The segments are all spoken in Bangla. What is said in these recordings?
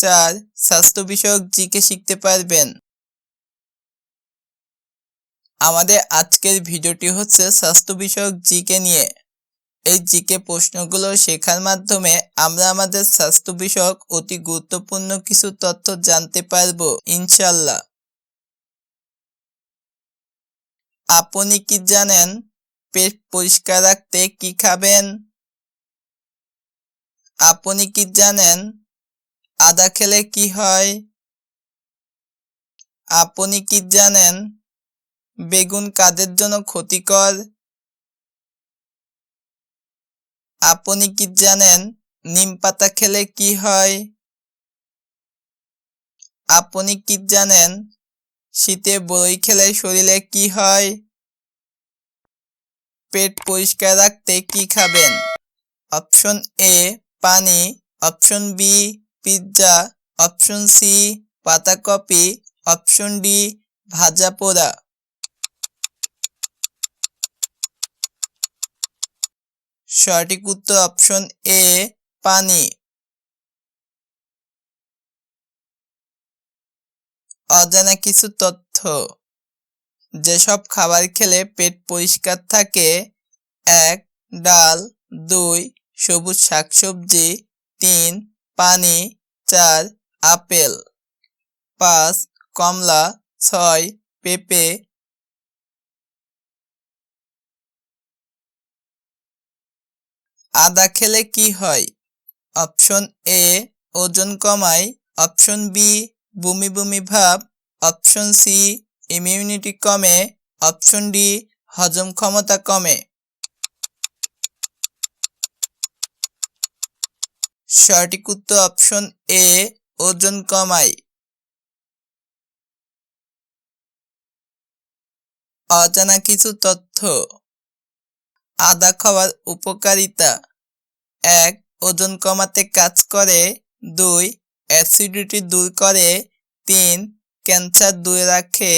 চার স্বাস্থ্য বিষয়ক জিকে শিখতে পারবেন। আমাদের আজকের ভিডিওটি হচ্ছে স্বাস্থ্য বিষয়ক জিকে নিয়ে। এই জিকে প্রশ্নগুলো শেখার মাধ্যমে আমরা আমাদের স্বাস্থ্য বিষয়ক অতি গুরুত্বপূর্ণ কিছু তথ্য জানতে পারব, ইনশাল্লাহ। আপনি কি জানেন পেট পরিষ্কার রাখতে কি খাবেন? আপনি কি জানেন আদা খেলে কি হয়? আপনি কি জানেন বেগুন কাদের জন্য ক্ষতিকর? আপনি কি জানেন নিম পাতা খেলে কি হয়? আপনি কি জানেন শীতে বড়ই খেলে শরীরে কি হয়? পেট পরিষ্কার রাখতে কি খাবেন? অপশন এ পানি, option B pizza, option C পাতাকপি অপশন ডি, ভাজা পোড়া। সঠিক উত্তর অপশন এ, পানি। অজানা কিছু তথ্য। যেসব খাবার খেলে পেট পরিষ্কার থাকে, এক, ডাল, দুই, সবুজ শাকসবজি, তিন পানি চার আপেল। পাঁচ, কমলা। ছয়, পেঁপে। আদা খেলে কি হয়? অপশন এ, ওজন কমায়। অপশন বি, বমি বমি ভাব। অপশন সি, ইমিউনিটি কমে। অপশন ডি, হজম ক্ষমতা কমে। সঠিক উত্তর অপশন এ ওজন কমায় অজানা কিছু তথ্য। আদা খাওয়ার উপকারিতা। এক, ওজন কমাতে কাজ করে। দুই, অ্যাসিডিটি দূর করে। তিন, ক্যান্সার দূরে রাখে।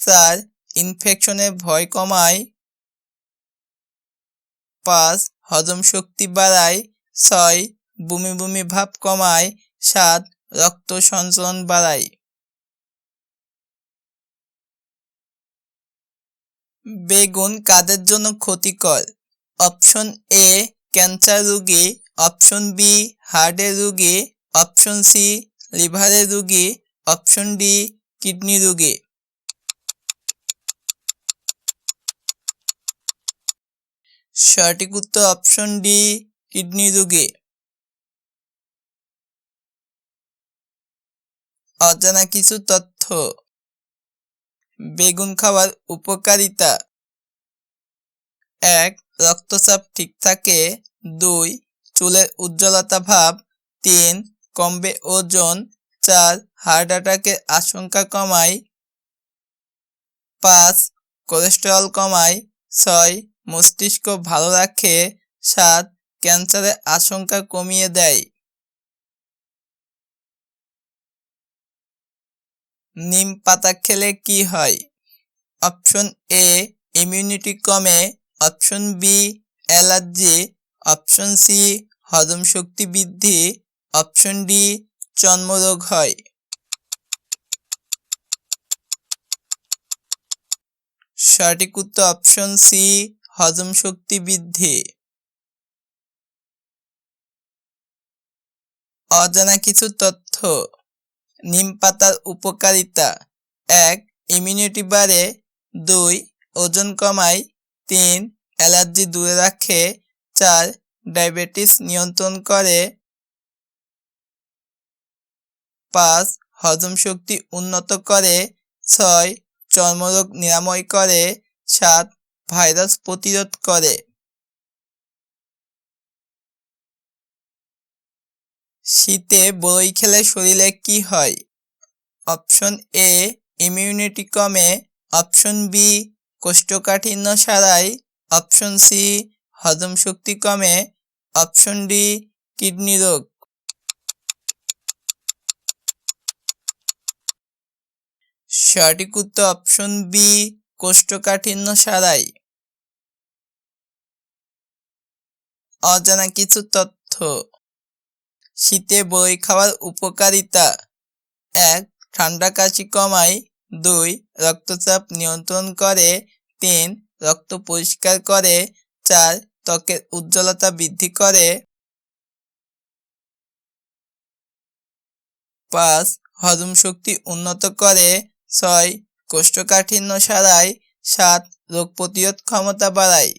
চার ইনফেকশনের ভয় কমায়। পাঁচ, হজম শক্তি বাড়ায়। ছয় বমি বমি ভাব কমায় সাত রক্ত সঞ্চালন বাড়ায়। বেগুন কাদের জন্য ক্ষতিকর? অপশন এ, ক্যান্সার রোগী, অপশন বি, হার্টের রোগী, অপশন সি, লিভারের রোগী, অপশন ডি, কিডনি রোগী। সঠিক উত্তর অপশন ডি, কিডনি রোগী। অজানা কিছু তথ্য। বেগুন খাওয়ার উপকারিতা। এক, রক্তচাপ ঠিক থাকে। দুই, চুলের উজ্জ্বলতা ভাব। তিন, কমবে ওজন। চার, হার্ট অ্যাটাকের আশঙ্কা কমায়। পাঁচ, কোলেস্টেরল কমায়। ছয়, মস্তিষ্ক ভালো রাখে। সাত, ক্যান্সারের আশঙ্কা কমিয়ে দেয়। নিম পাতা খেলে কি হয়? অপশন এ ইমিউনিটি কমে। Option B allergy. Option C হজম শক্তি বৃদ্ধি। অপশন ডি চর্মরোগ হয়। সঠিক উত্তর অপশন সি হজম শক্তি বৃদ্ধি। অজানা কিছু তথ্য। নিম পাতার উপকারিতা। এক ইমিউনিটি বাড়ে। দুই, ওজন কমায়। তিন, অ্যালার্জি দূরে রাখে। চার, ডায়াবেটিস নিয়ন্ত্রণ করে। পাঁচ, হজম শক্তি উন্নত করে। ছয়, চর্মরোগ নিরাময় করে। সাত, ভাইরাস প্রতিরোধ করে। শীতে বড়ই খেলে শরীরে কি হয়? অপশন এ ইমিউনিটি কমে। অপশন বি, কোষ্ঠকাঠিন্য সারায়। অপশন সি, হজম শক্তি কমে। অপশন ডি, কিডনি রোগ। সঠিক উত্তর অপশন বি, কোষ্ঠকাঠিন্য সারায়। অজানা কিছু তথ্য। শীতে বই খাওয়ার উপকারিতা। এক, ঠান্ডা কাশি কমায়। দুই, রক্তচাপ নিয়ন্ত্রণ করে। তিন, রক্ত পরিষ্কার করে। চার, ত্বকের উজ্জ্বলতা বৃদ্ধি করে। পাঁচ, হজম শক্তি উন্নত করে। ছয়, কোষ্ঠকাঠিন্য সারায়। সাত, রোগ প্রতিরোধ ক্ষমতা বাড়ায়।